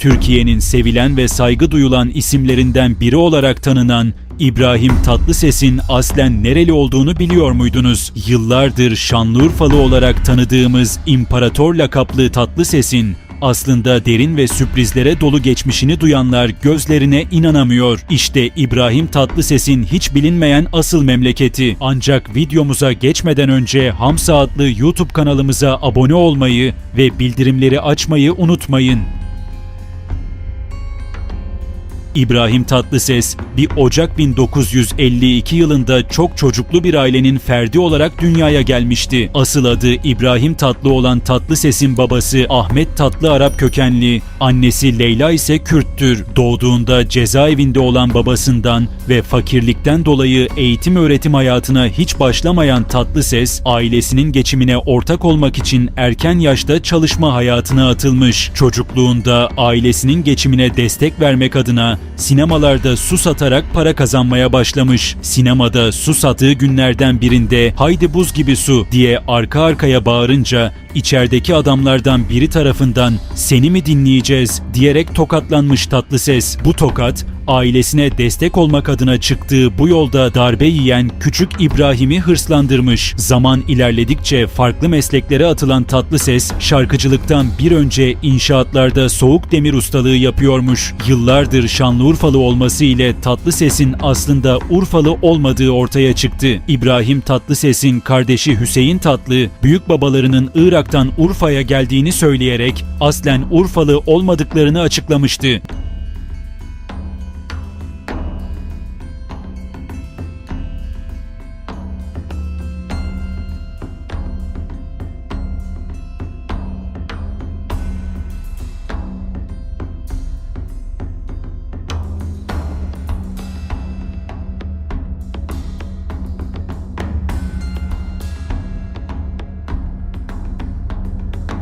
Türkiye'nin sevilen ve saygı duyulan isimlerinden biri olarak tanınan İbrahim Tatlıses'in aslen nereli olduğunu biliyor muydunuz? Yıllardır Şanlıurfalı olarak tanıdığımız İmparator lakaplı Tatlıses'in aslında derin ve sürprizlere dolu geçmişini duyanlar gözlerine inanamıyor. İşte İbrahim Tatlıses'in hiç bilinmeyen asıl memleketi. Ancak videomuza geçmeden önce Hamsa adlı YouTube kanalımıza abone olmayı ve bildirimleri açmayı unutmayın. İbrahim Tatlıses, bir Ocak 1952 yılında çok çocuklu bir ailenin ferdi olarak dünyaya gelmişti. Asıl adı İbrahim Tatlı olan Tatlıses'in babası Ahmet Tatlı Arap kökenli, annesi Leyla ise Kürttür. Doğduğunda cezaevinde olan babasından ve fakirlikten dolayı eğitim öğretim hayatına hiç başlamayan Tatlıses, ailesinin geçimine ortak olmak için erken yaşta çalışma hayatına atılmış. Çocukluğunda ailesinin geçimine destek vermek adına sinemalarda su satarak para kazanmaya başlamış. Sinemada su sattığı günlerden birinde haydi buz gibi su diye arka arkaya bağırınca içerideki adamlardan biri tarafından seni mi dinleyeceğiz diyerek tokatlanmış tatlı ses. Bu tokat ailesine destek olmak adına çıktığı bu yolda darbe yiyen küçük İbrahim'i hırslandırmış. Zaman ilerledikçe farklı mesleklere atılan tatlı ses şarkıcılıktan bir önce inşaatlarda soğuk demir ustalığı yapıyormuş. Yıllardır Şanlıurfalı olması ile tatlı sesin aslında Urfalı olmadığı ortaya çıktı. İbrahim Tatlıses'in kardeşi Hüseyin Tatlı, büyük babalarının Irak'tan Urfa'ya geldiğini söyleyerek aslen Urfalı olmadıklarını açıklamıştı.